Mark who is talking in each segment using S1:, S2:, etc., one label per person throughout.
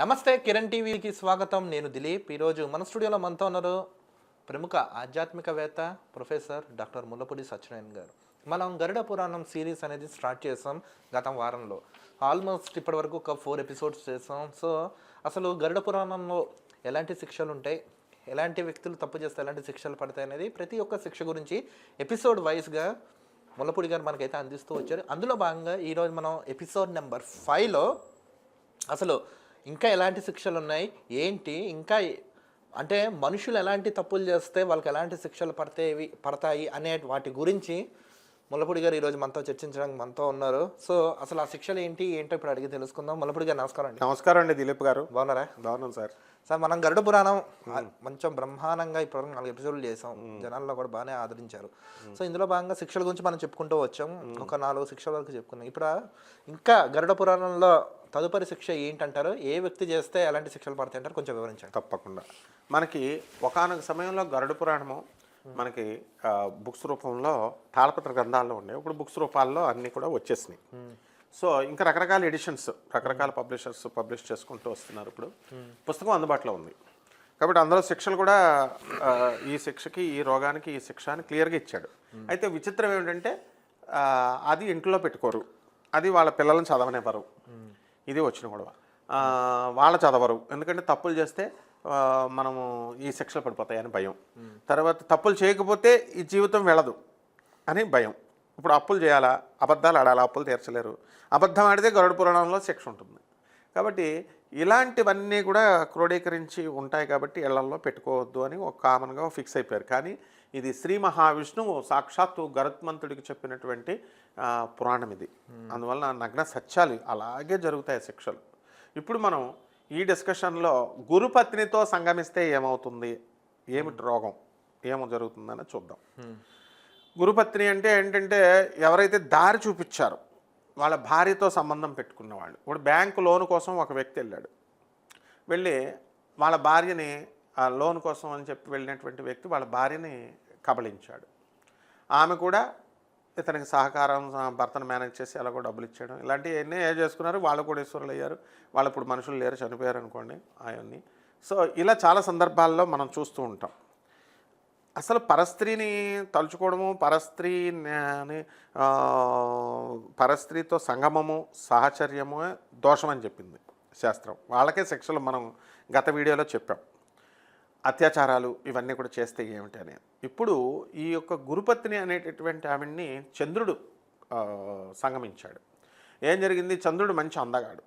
S1: నమస్తే కిరణ్ టీవీకి స్వాగతం. నేను దిలీప్. ఈరోజు మన స్టూడియోలో మనతో ఉన్నారు ప్రముఖ ఆధ్యాత్మికవేత్త ప్రొఫెసర్ డాక్టర్ ముల్లపూడి సత్యనారాయణ గారు. మనం గరుడ పురాణం సిరీస్ అనేది స్టార్ట్ చేసాం గత వారంలో. ఆల్మోస్ట్ ఇప్పటి వరకు ఒక ఫోర్ ఎపిసోడ్స్ చేసాం. సో అసలు గరుడ పురాణంలో ఎలాంటి శిక్షలు ఉంటాయి? ఎలాంటి వ్యక్తులు తప్పు చేస్తే ఎలాంటి శిక్షలు పడతాయి అనేది ప్రతి ఒక్క శిక్ష గురించి ఎపిసోడ్ వైజ్గా ముల్లపూడి గారు మనకైతే అందిస్తూ వచ్చారు. అందులో భాగంగా ఈరోజు మనం ఎపిసోడ్ నెంబర్ ఫైవ్లో అసలు ఇంకా ఎలాంటి శిక్షలు ఉన్నాయి ఏంటి? ఇంకా అంటే మనుషులు ఎలాంటి తప్పులు చేస్తే వాళ్ళకి ఎలాంటి శిక్షలు పడతాయి పడతాయి అనే వాటి గురించి ముల్లపూడి గారు ఈరోజు మనతో చర్చించడానికి మనతో ఉన్నారు. సో అసలు ఆ శిక్షలు ఏంటి? ఏంటో ఇప్పుడు అడిగి తెలుసుకుందాం. ముల్లపూడి గారు నమస్కారం అండి.
S2: నమస్కారం అండి దిలీప్ గారు.
S1: బాగున్నారా?
S2: బాగున్నాను సార్.
S1: సార్ మనం గరుడ పురాణం కొంచెం బ్రహ్మాండంగా ఇప్పుడు నాలుగు ఎపిసోడ్లు చేసాం. జనాల్లో కూడా బాగానే ఆదరించారు. సో ఇందులో భాగంగా శిక్షల గురించి మనం చెప్పుకుంటూ వచ్చాం. ఒక నాలుగు శిక్షల వరకు చెప్పుకున్నాం. ఇప్పుడు ఇంకా గరుడ పురాణంలో తదుపరి శిక్ష ఏంటంటారు? ఏ వ్యక్తి చేస్తే ఎలాంటి శిక్షలు పడతాయి అంటారు కొంచెం వివరించండి.
S2: తప్పకుండా. మనకి ఒకానొక సమయంలో గరుడ పురాణము మనకి బుక్స్ రూపంలో తాళపత్ర గ్రంథాల్లో ఉండే ఇప్పుడు బుక్స్ రూపాల్లో అన్నీ కూడా వచ్చేసినాయి. సో ఇంకా రకరకాల ఎడిషన్స్ రకరకాల పబ్లిషర్స్ పబ్లిష్ చేసుకుంటూ వస్తున్నారు ఇప్పుడు. పుస్తకం అందుబాటులో ఉంది. కాబట్టి అందులో శిక్షలు కూడా ఈ శిక్షకి ఈ రోగానికి ఈ శిక్ష అని క్లియర్గా ఇచ్చాడు. అయితే విచిత్రం ఏమిటంటే అది ఇంట్లో పెట్టుకోరు. అది వాళ్ళ పిల్లలను చదవనివ్వరు. ఇది వచ్చిన గొడవ. వాళ్ళ చదవరు. ఎందుకంటే తప్పులు చేస్తే మనము ఈ శిక్షలు పడిపోతాయని భయం. తర్వాత తప్పులు చేయకపోతే ఈ జీవితం వెళ్ళదు అని భయం. ఇప్పుడు అప్పులు చేయాలా? అబద్ధాలు ఆడాలా? అప్పులు తీర్చలేరు. అబద్ధం ఆడితే గరుడ పురాణంలో శిక్ష ఉంటుంది. కాబట్టి ఇలాంటివన్నీ కూడా క్రోడీకరించి ఉంటాయి కాబట్టి ఇళ్ళల్లో పెట్టుకోవద్దు అని ఒక కామన్గా ఫిక్స్ అయిపోయారు. కానీ ఇది శ్రీ మహావిష్ణువు సాక్షాత్తు గరుత్మంతుడికి చెప్పినటువంటి పురాణం ఇది. అందువలన నగ్న సత్యాలు అలాగే జరుగుతాయి శిక్షలు. ఇప్పుడు మనం ఈ డిస్కషన్లో గురుపత్నితో సంగమిస్తే ఏమవుతుంది? ఏమిటి రోగం? ఏమో జరుగుతుందని చూద్దాం. గురుపత్ని అంటే ఏంటంటే ఎవరైతే దారి చూపించారో వాళ్ళ భార్యతో సంబంధం పెట్టుకున్నవాళ్ళు. ఇప్పుడు బ్యాంకు లోన్ కోసం ఒక వ్యక్తి వెళ్ళాడు. వెళ్ళి వాళ్ళ భార్యని ఆ లోన్ కోసం అని చెప్పి వెళ్ళినటువంటి వ్యక్తి వాళ్ళ భార్యని కబళించాడు. ఆమె కూడా ఇతనికి సహకారం భర్తను మేనేజ్ చేసి అలా కూడా డబ్బులు ఇచ్చేయడం. ఇలాంటివి ఎన్ని ఏ చేసుకున్నారు. వాళ్ళు కూడా ఈశ్వరులు అయ్యారు. వాళ్ళు ఇప్పుడు మనుషులు లేరు చనిపోయారు అనుకోండి అవన్నీ సో ఇలా చాలా సందర్భాల్లో మనం చూస్తూ ఉంటాం. అసలు పరస్త్రీని తలుచుకోవడము పరస్త్రీ అని పరస్త్రీతో సంగమము సాహచర్యము దోషం అని చెప్పింది శాస్త్రం. వాళ్ళకే శిక్షలు మనం గత వీడియోలో చెప్పాం. అత్యాచారాలు ఇవన్నీ కూడా చేస్తే ఏమిటి అని. ఇప్పుడు ఈ యొక్క గురుపత్ని అనేటటువంటి ఆవిడ్ని చంద్రుడు సంగమించాడు. ఏం జరిగింది? చంద్రుడు మంచి అందగాడు.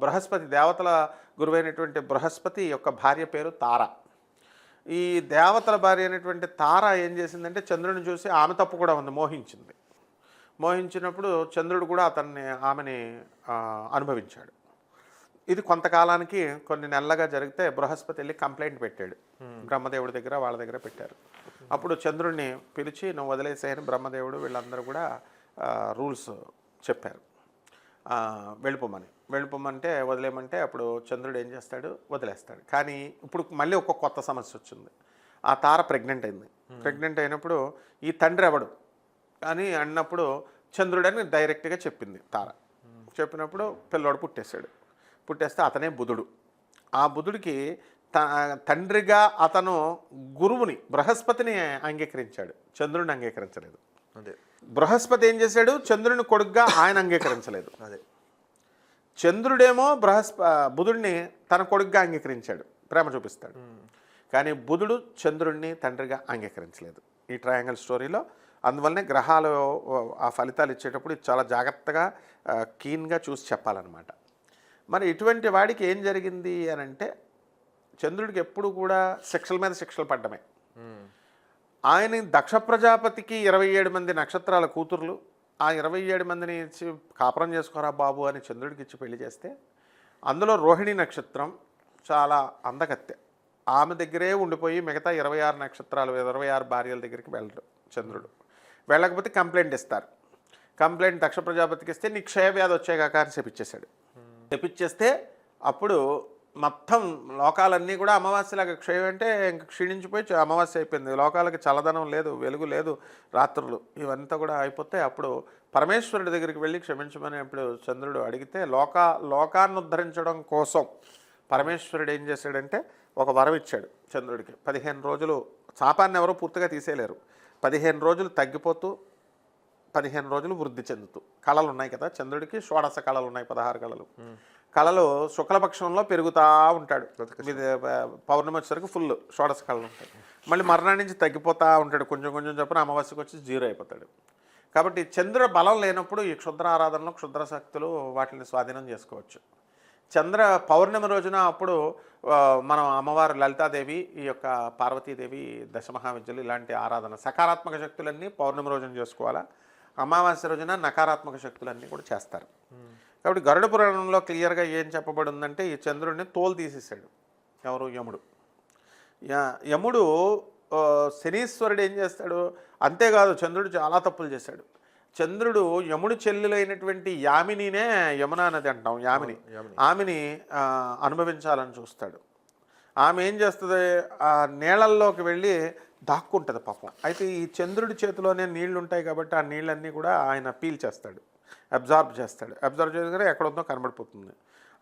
S2: బృహస్పతి దేవతల గురువైనటువంటి బృహస్పతి యొక్క భార్య పేరు తార. ఈ దేవతల భార్య అయినటువంటి తార ఏం చేసిందంటే చంద్రుడిని చూసి ఆమె తప్పు కూడా ఉంది మోహించింది. మోహించినప్పుడు చంద్రుడు కూడా అతన్ని ఆమెని అనుభవించాడు. ఇది కొంతకాలానికి కొన్ని నెలలుగా జరిగితే బృహస్పతి వెళ్ళి కంప్లైంట్ పెట్టాడు. బ్రహ్మదేవుడి దగ్గర వాళ్ళ దగ్గర పెట్టారు. అప్పుడు చంద్రుడిని పిలిచి నువ్వు వదిలేసేయని బ్రహ్మదేవుడు వీళ్ళందరూ కూడా రూల్స్ చెప్పారు. వెళ్ళిపోమని. వెళ్ళిపోమంటే వదిలేయమంటే అప్పుడు చంద్రుడు ఏం చేస్తాడు? వదిలేస్తాడు. కానీ ఇప్పుడు మళ్ళీ ఒక కొత్త సమస్య వచ్చింది. ఆ తార ప్రెగ్నెంట్ అయింది. ప్రెగ్నెంట్ అయినప్పుడు ఈ తండ్రి ఎవడు? అని అన్నప్పుడు చంద్రుడని డైరెక్ట్గా చెప్పింది తార. చెప్పినప్పుడు పిల్లోడు పుట్టేశాడు. పుట్టేస్తే అతనే బుధుడు. ఆ బుధుడికి త తండ్రిగా అతను గురువుని బృహస్పతిని అంగీకరించాడు. చంద్రుడిని అంగీకరించలేదు.
S1: అదే.
S2: బృహస్పతి ఏం చేశాడు? చంద్రుని కొడుకుగా ఆయన అంగీకరించలేదు.
S1: అదే.
S2: చంద్రుడేమో బృహస్ప బుధుడిని తన కొడుకుగా అంగీకరించాడు. ప్రేమ చూపిస్తాడు. కానీ బుధుడు చంద్రుడిని తండ్రిగా అంగీకరించలేదు. ఈ ట్రయాంగిల్ స్టోరీలో. అందువల్లనే గ్రహాలు ఆ ఫలితాలు ఇచ్చేటప్పుడు చాలా జాగ్రత్తగా కీన్గా చూసి చెప్పాలన్నమాట. మరి ఇటువంటి వాడికి ఏం జరిగింది అని అంటే చంద్రుడికి ఎప్పుడు కూడా శిక్షల మీద శిక్షలు పడ్డమే. ఆయన దక్ష ప్రజాపతికి ఇరవై ఏడు మంది నక్షత్రాల కూతుర్లు ఆ ఇరవై ఏడు మందిని ఇచ్చి కాపురం చేసుకోరా బాబు అని చంద్రుడికి ఇచ్చి పెళ్ళి చేస్తే అందులో రోహిణి నక్షత్రం చాలా అందగత్తె ఆమె దగ్గరే ఉండిపోయి మిగతా ఇరవై ఆరు నక్షత్రాలు ఇరవై ఆరు భార్యల దగ్గరికి వెళ్ళడు చంద్రుడు. వెళ్ళకపోతే కంప్లైంట్ ఇస్తారు. కంప్లైంట్ దక్ష ప్రజాపతికి ఇస్తే నీకు క్షయవ్యాధి వచ్చాయి కాక అని చెప్పించేశాడు తెప్పించేస్తే అప్పుడు మొత్తం లోకాలన్నీ కూడా అమావాస్యలాగా క్షయం అంటే ఇంక క్షీణించిపోయి అమావాస్య అయిపోయింది. లోకాలకి చల్లదనం లేదు వెలుగు లేదు రాత్రులు ఇవంతా కూడా అయిపోతే అప్పుడు పరమేశ్వరుడి దగ్గరికి వెళ్ళి క్షమించమని అప్పుడు చంద్రుడు అడిగితే లోక లోకాన్ని ఉద్ధరించడం కోసం పరమేశ్వరుడు ఏం చేశాడంటే ఒక వరం ఇచ్చాడు చంద్రుడికి. పదిహేను రోజులు శాపాన్ని ఎవరో పూర్తిగా తీసేయలేరు. పదిహేను రోజులు తగ్గిపోతూ పదిహేను రోజులు వృద్ధి చెందుతూ కళలు ఉన్నాయి కదా చంద్రుడికి షోడశ కళలు ఉన్నాయి పదహారు కళలు. కళలు శుక్లపక్షంలో పెరుగుతూ ఉంటాడు. పౌర్ణమి వచ్చేసరికి ఫుల్ షోడశ కళలు ఉంటాయి. మళ్ళీ మరణం నుంచి తగ్గిపోతూ ఉంటాడు. కొంచెం కొంచెం చొప్పున అమావాస్యకు వచ్చి జీరో అయిపోతాడు. కాబట్టి చంద్ర బలం లేనప్పుడు ఈ క్షుద్ర ఆరాధనలో క్షుద్ర శక్తులు వాటిని స్వాధీనం చేసుకోవచ్చు. చంద్ర పౌర్ణమి రోజున అప్పుడు మనం అమ్మవారు లలితాదేవి ఈ యొక్క పార్వతీదేవి దశమహావిద్యలు ఇలాంటి ఆరాధన సకారాత్మక శక్తులన్నీ పౌర్ణమి రోజున చేసుకోవాలా? అమావాస్య రోజున నకారాత్మక శక్తులన్నీ కూడా చేస్తారు. కాబట్టి గరుడ పురాణంలో క్లియర్గా ఏం చెప్పబడి ఉందంటే ఈ చంద్రుడిని తోలు తీసేసాడు ఎవరు? యముడు. యా- యముడు శనీశ్వరుడు ఏం చేస్తాడు? అంతేకాదు చంద్రుడు చాలా తప్పులు చేశాడు. చంద్రుడు యముడు చెల్లెలైనటువంటి యామినినే యమునా నది అంటాం యామిని. ఆమెని అనుభవించాలని చూస్తాడు. ఆమె ఏం చేస్తుంది? ఆ నీళ్ళల్లోకి వెళ్ళి దాక్కుంటుంది పాపం. అయితే ఈ చంద్రుడి చేతిలోనే నీళ్ళు ఉంటాయి కాబట్టి ఆ నీళ్ళన్నీ కూడా ఆయన పీల్చేస్తాడు అబ్జార్బ్ చేస్తాడు. అబ్జర్వ్ చేయగానే ఎక్కడుందో కనబడిపోతుంది.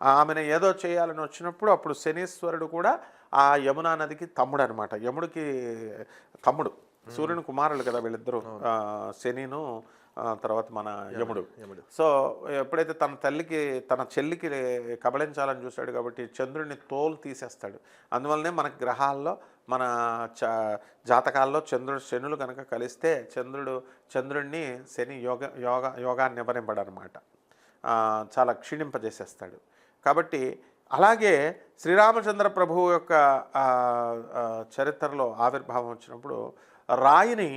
S2: ఆమెను ఏదో చేయాలని వచ్చినప్పుడు అప్పుడు శనీశ్వరుడు కూడా ఆ యమునా నదికి తమ్ముడు అనమాట యముడికి తమ్ముడు. సూర్యుని కుమారులు కదా వీళ్ళిద్దరూ. శనిను తర్వాత మన యముడు
S1: యముడు.
S2: సో ఎప్పుడైతే తన తల్లికి తన చెల్లికి కబళించాలని చూశాడు కాబట్టి చంద్రుడిని తోలు తీసేస్తాడు. అందువల్లనే మనకి గ్రహాల్లో మన చ జాతకాల్లో చంద్రుడు శనులు కనుక కలిస్తే చంద్రుడు చంద్రుడిని శని యోగ యోగ యోగాన్ని ఇవ్వనివ్వడనమాట చాలా క్షీణింపజేసేస్తాడు. కాబట్టి అలాగే శ్రీరామచంద్ర ప్రభువు యొక్క చరిత్రలో ఆవిర్భావం వచ్చినప్పుడు రాయిని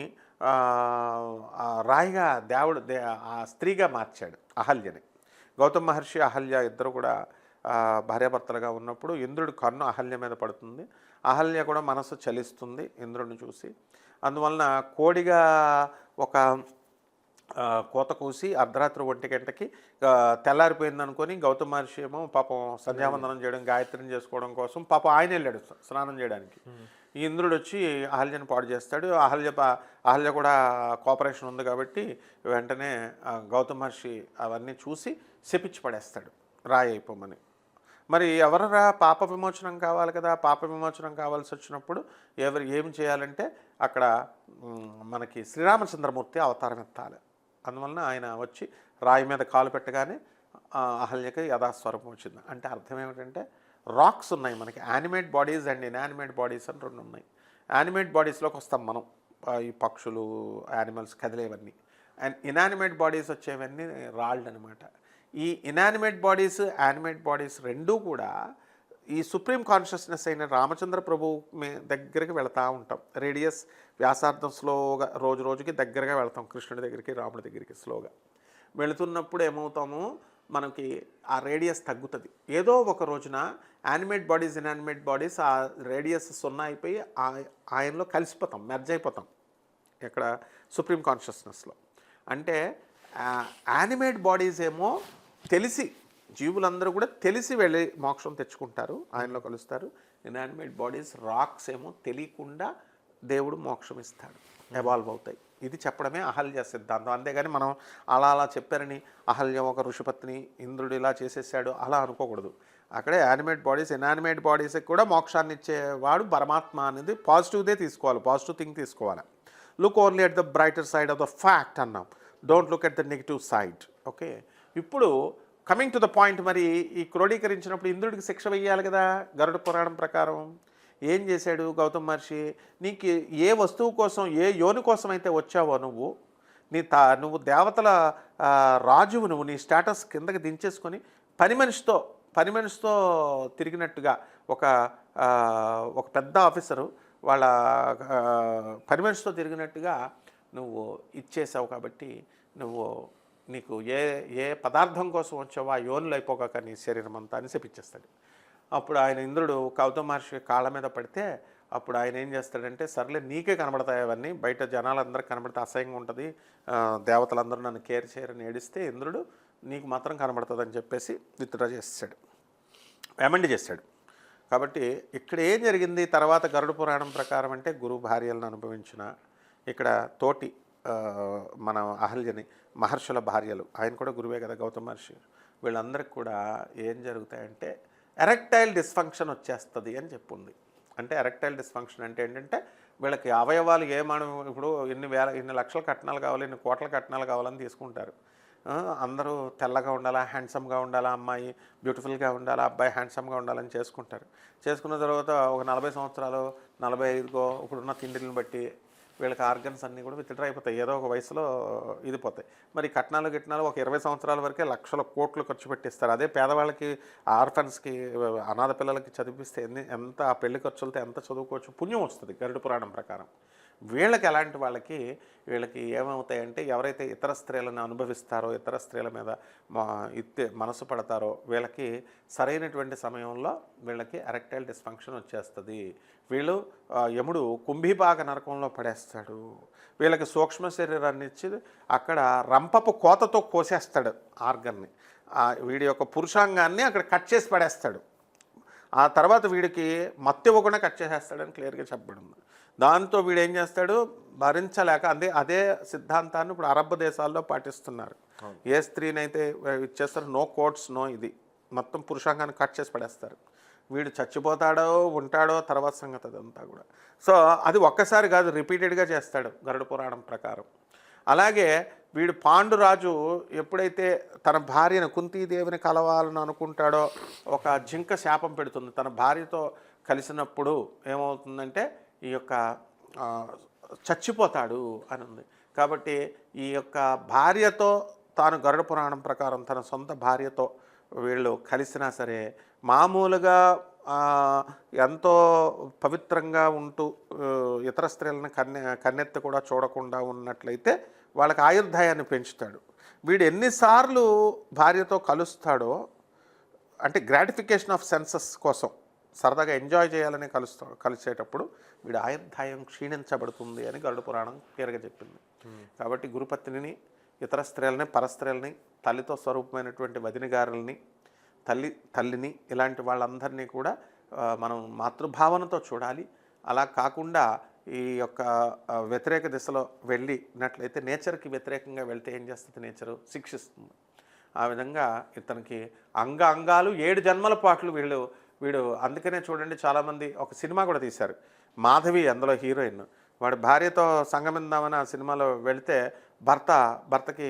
S2: రాయిగా దేవుడు దే ఆ స్త్రీగా మార్చాడు అహల్యని. గౌతమ్ మహర్షి అహల్య ఇద్దరు కూడా భార్యాభర్తలుగా ఉన్నప్పుడు ఇంద్రుడు కన్ను అహల్య మీద పడుతుంది. అహల్య కూడా మనసు చలిస్తుంది ఇంద్రుడిని చూసి. అందువలన కోడిగా ఒక కోత కూసి అర్ధరాత్రి ఒంటి గంటకి తెల్లారిపోయింది అనుకొని గౌతమ మహర్షి ఏమో పాపం సంధ్యావందనం చేయడం గాయత్రిని చేసుకోవడం కోసం పాపం ఆయన వెళ్ళాడు స్న- స్నానం చేయడానికి. ఈ ఇంద్రుడు వచ్చి అహల్యను పాడు చేస్తాడు. అహల్య అహల్య కూడా కోఆపరేషన్ ఉంది కాబట్టి వెంటనే గౌతమ మహర్షి అవన్నీ చూసి శపించి పడేస్తాడు. రాయి అయిపోమని. మరి ఎవరరా పాప విమోచనం కావాలి కదా పాప విమోచనం కావాల్సి వచ్చినప్పుడు ఎవరు ఏం చేయాలంటే అక్కడ మనకి శ్రీరామచంద్రమూర్తి అవతారం ఎత్తాలి. అందువలన ఆయన వచ్చి రాయి మీద కాలు పెట్టగానే అహల్యకి యథాస్వరూపం వచ్చింది. అంటే అర్థం ఏమిటంటే రాక్స్ ఉన్నాయి మనకి. Animate bodies and inanimate bodies అని రెండు ఉన్నాయి. యానిమేట్ బాడీస్లోకి వస్తాం మనం. ఈ పక్షులు యానిమల్స్ కదిలేవన్నీ. అండ్ ఇనానిమేట్ బాడీస్ వచ్చేవన్నీ రాళ్ళు అనమాట ఈ ఇనానిమేట్ బాడీస్ యానిమేట్ బాడీస్ రెండూ కూడా ఈ సుప్రీం కాన్షియస్నెస్ అయిన రామచంద్ర ప్రభు మే- దగ్గరికి వెళతా ఉంటాం. రేడియస్ వ్యాసార్థం స్లోగా రోజు రోజుకి దగ్గరగా వెళ్తాం కృష్ణుడి దగ్గరికి రాముడి దగ్గరికి స్లోగా. వెళుతున్నప్పుడు ఏమవుతాము? మనకి ఆ రేడియస్ తగ్గుతుంది. ఏదో ఒక రోజున యానిమేట్ బాడీస్ ఇన్యానిమేట్ బాడీస్ ఆ రేడియస్ సున్నా అయిపోయి ఆ- ఆయనలో కలిసిపోతాం మెర్జ్ అయిపోతాం ఇక్కడ సుప్రీం కాన్షియస్నెస్లో అంటే యానిమేట్ బాడీస్ ఏమో తెలిసి జీవులందరూ కూడా తెలిసి వెళ్ళి మోక్షం తెచ్చుకుంటారు ఆయనలో కలుస్తారు. ఇన్యానిమేట్ బాడీస్ రాక్స్ ఏమో తెలియకుండా దేవుడు మోక్షం ఇస్తాడు. ఎవాల్వ్ అవుతాయి. ఇది చెప్పడమే అహల్య సిద్ధాంతం. అంతేగాని మనం అలా అలా చెప్పారని అహల్య ఒక ఋషిపత్ని ఇంద్రుడు ఇలా చేసేసాడు అలా అనుకోకూడదు. అక్కడే యానిమేట్ బాడీస్ ఇన్యానిమేట్ బాడీస్కి కూడా మోక్షాన్ని ఇచ్చేవాడు పరమాత్మ అనేది పాజిటివ్దే తీసుకోవాలి పాజిటివ్ థింగ్ తీసుకోవాలి. Look only at the brighter side of the fact అన్నాం. Don't look at the negative side okay ఇప్పుడు కమింగ్ టు ద పాయింట్ మరి ఈ క్రోడీకరించినప్పుడు ఇంద్రుడికి శిక్ష వెయ్యాలి కదా గరుడ పురాణం ప్రకారం. ఏం చేశాడు గౌతమ్ మహర్షి? నీకు ఏ వస్తువు కోసం ఏ యోని కోసం అయితే వచ్చావో నువ్వు నీ తా నువ్వు దేవతల రాజువు నువ్వు నీ స్టేటస్ కిందకి దించేసుకొని పని మనిషితో పని మనిషితో తిరిగినట్టుగా ఒక ఒక పెద్ద ఆఫీసరు వాళ్ళ పని మనిషితో తిరిగినట్టుగా నువ్వు ఇచ్చేసావు కాబట్టి నువ్వు నీకు ఏ ఏ పదార్థం కోసం వచ్చావో ఆ యోనులు అయిపోగాక నీ శరీరం అంతా అని చెప్పించేస్తాడు అప్పుడు ఆయన ఇంద్రుడు గౌతమ మహర్షి కాళ్ళ మీద పడితే అప్పుడు ఆయన ఏం చేస్తాడంటే సర్లే నీకే కనబడతాయి అవన్నీ బయట జనాలందరూ కనబడితే అసహ్యంగా ఉంటుంది దేవతలందరూ నన్ను కేర్ చేయరని ఏడిస్తే ఇంద్రుడు నీకు మాత్రం కనబడుతుందని చెప్పేసి విత్డ్రా చేస్తాడు. ఎమండి చేస్తాడు. కాబట్టి ఇక్కడ ఏం జరిగింది? తర్వాత గరుడ పురాణం ప్రకారం అంటే గురు భార్యలను అనుభవించిన ఇక్కడ తోటి మన అహల్యని మహర్షుల భార్యలు ఆయన కూడా గురువే కదా గౌతమ మహర్షి వీళ్ళందరికీ కూడా ఏం జరుగుతాయంటే ఎరెక్టైల్ డిస్ఫంక్షన్ వచ్చేస్తుంది అని చెప్పుంది. అంటే ఎరెక్టైల్ డిస్ఫంక్షన్ అంటే ఏంటంటే వీళ్ళకి అవయవాలు ఏమాను ఇప్పుడు ఇన్ని వేల ఇన్ని లక్షల కట్నాలు కావాలి ఇన్ని కోట్ల కట్నాలు కావాలని తీసుకుంటారు. అందరూ తెల్లగా ఉండాలా హ్యాండ్సమ్గా ఉండాలా అమ్మాయి బ్యూటిఫుల్గా ఉండాలా అబ్బాయి హ్యాండ్సమ్గా ఉండాలని చేసుకుంటారు. చేసుకున్న తర్వాత ఒక నలభై సంవత్సరాలు నలభై ఐదుగో ఇప్పుడున్న తిండిని బట్టి వీళ్ళకి ఆర్గన్స్ అన్నీ కూడా విత్డ్రా అయిపోతాయి. ఏదో ఒక వయసులో ఇది పోతాయి. మరి కట్నాలు గిట్నాలు ఒక ఇరవై సంవత్సరాల వరకే లక్షల కోట్లు ఖర్చు పెట్టిస్తారు. అదే పేదవాళ్ళకి ఆర్ఫన్స్కి అనాథ పిల్లలకి చదివిస్తే ఎన్ని ఎంత ఆ పెళ్ళి ఖర్చులతో ఎంత చదువుకోవచ్చు? పుణ్యం వస్తుంది గరుడు పురాణం ప్రకారం. వీళ్ళకి ఎలాంటి వాళ్ళకి వీళ్ళకి ఏమవుతాయంటే ఎవరైతే ఇతర స్త్రీలను అనుభవిస్తారో ఇతర స్త్రీల మీద ఇత్తే మనసు పడతారో వీళ్ళకి సరైనటువంటి సమయంలో వీళ్ళకి ఎరెక్టైల్ డిస్ఫంక్షన్ వచ్చేస్తుంది. వీళ్ళు యముడు కుంభీపాక నరకంలో పడేస్తాడు. వీళ్ళకి సూక్ష్మ శరీరాన్ని ఇచ్చి అక్కడ రంపపు కోతతో కోసేస్తాడు ఆర్గన్ని. వీడి యొక్క పురుషాంగాన్ని అక్కడ కట్ చేసి పడేస్తాడు. ఆ తర్వాత వీడికి మత్తు ఇవ్వకుండా కట్ చేసేస్తాడని క్లియర్గా చెప్పబడింది. దాంతో వీడు ఏం చేస్తాడు? భరించలేక అదే అదే సిద్ధాంతాన్ని ఇప్పుడు అరబ్ దేశాల్లో పాటిస్తున్నారు. ఏ స్త్రీనైతే ఇచ్చేస్తారో నో కోట్స్ నో ఇది. మొత్తం పురుషాంగాన్ని కట్ చేసి పడేస్తారు. వీడు చచ్చిపోతాడో ఉంటాడో తర్వాత సంగతి అదంతా కూడా. సో అది ఒక్కసారి కాదు రిపీటెడ్గా చేస్తాడు గరుడ పురాణం ప్రకారం. అలాగే వీడు పాండురాజు ఎప్పుడైతే తన భార్యను కుంతీదేవిని కలవాలని అనుకుంటాడో ఒక జింక శాపం పెడుతుంది. తన భార్యతో కలిసినప్పుడు ఏమవుతుందంటే ఈ యొక్క చచ్చిపోతాడు అని ఉంది. కాబట్టి ఈ యొక్క భార్యతో తాను గరుడ పురాణం ప్రకారం తన సొంత భార్యతో వీళ్ళు కలిసినా సరే మామూలుగా ఎంతో పవిత్రంగా ఉంటూ ఇతర స్త్రీలను కన్నె కన్నెత్తి కూడా చూడకుండా ఉన్నట్లయితే వాళ్ళకి ఆయుర్దాయాన్ని పెంచుతాడు. వీడు ఎన్నిసార్లు భార్యతో కలుస్తాడో అంటే గ్రాటిఫికేషన్ ఆఫ్ సెన్సెస్ కోసం సరదాగా ఎంజాయ్ చేయాలని కలుస్తా కలిసేటప్పుడు వీడి ఆయుర్దాయం క్షీణించబడుతుంది అని గరుడ పురాణం క్లియర్గా చెప్పింది. కాబట్టి గురుపత్నిని ఇతర స్త్రీలని పరస్త్రీలని తల్లితో స్వరూపమైనటువంటి వదినగారుల్ని తల్లి తల్లిని ఇలాంటి వాళ్ళందరినీ కూడా మనం మాతృభావనతో చూడాలి. అలా కాకుండా ఈ యొక్క వ్యతిరేక దిశలో వెళ్ళినట్లయితే నేచర్కి వ్యతిరేకంగా వెళ్తే ఏం చేస్తుంది నేచరు? శిక్షిస్తుంది. ఆ విధంగా ఇతనికి అంగ అంగాలు ఏడు జన్మల పాటలు వీళ్ళు వీడు అందుకనే చూడండి చాలామంది ఒక సినిమా కూడా తీశారు. మాధవి అందులో హీరోయిన్. వాడి భార్యతో సంగమిందామని ఆ సినిమాలో వెళితే భర్త భర్తకి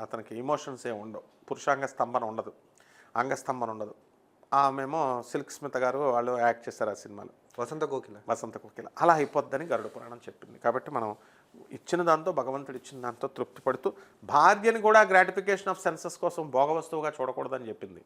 S2: అతనికి ఇమోషన్స్ ఏమి ఉండవు. పురుషాంగ స్తంభన ఉండదు. అంగస్తంభన ఉండదు. ఆమెమో సిల్క్ స్మిత గారు వాళ్ళు యాక్ట్ చేశారు ఆ సినిమాలో.
S1: వసంత కోకిల.
S2: వసంత కోకిల. అలా అయిపోద్దని గరుడ పురాణం చెప్పింది. కాబట్టి మనం ఇచ్చిన దాంతో భగవంతుడు ఇచ్చిన దాంతో తృప్తి పడుతూ భార్యని కూడా గ్రాటిఫికేషన్ ఆఫ్ సెన్సెస్ కోసం భోగ వస్తువుగా చూడకూడదని చెప్పింది.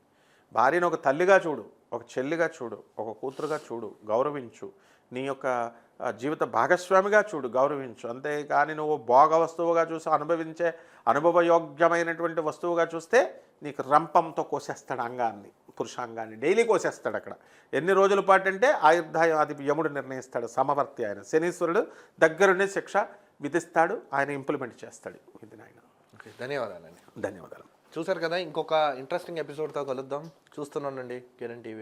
S2: భార్యను ఒక తల్లిగా చూడు ఒక చెల్లిగా చూడు ఒక కూతురుగా చూడు గౌరవించు. నీ యొక్క జీవిత భాగస్వామిగా చూడు గౌరవించు. అంతేకాని నువ్వు భోగ వస్తువుగా చూసి అనుభవించే అనుభవయోగ్యమైనటువంటి వస్తువుగా చూస్తే నీకు రంపంతో కోసేస్తాడు అంగాన్ని పురుషాంగాన్ని. డైలీ కోసేస్తాడు అక్కడ. ఎన్ని రోజుల పాటు అంటే ఆయుర్దాయం అది యముడు నిర్ణయిస్తాడు సమవర్తి ఆయన. శనీశ్వరుడు దగ్గరుండి శిక్ష విధిస్తాడు ఆయన ఇంప్లిమెంట్ చేస్తాడు. ఇది నాయన.
S1: ఓకే ధన్యవాదాలండి.
S2: ధన్యవాదాలు.
S1: చూసారు కదా ఇంకొక ఇంట్రెస్టింగ్ ఎపిసోడ్తో కలుద్దాం. చూస్తున్నానండి కిరణ్ టీవీ.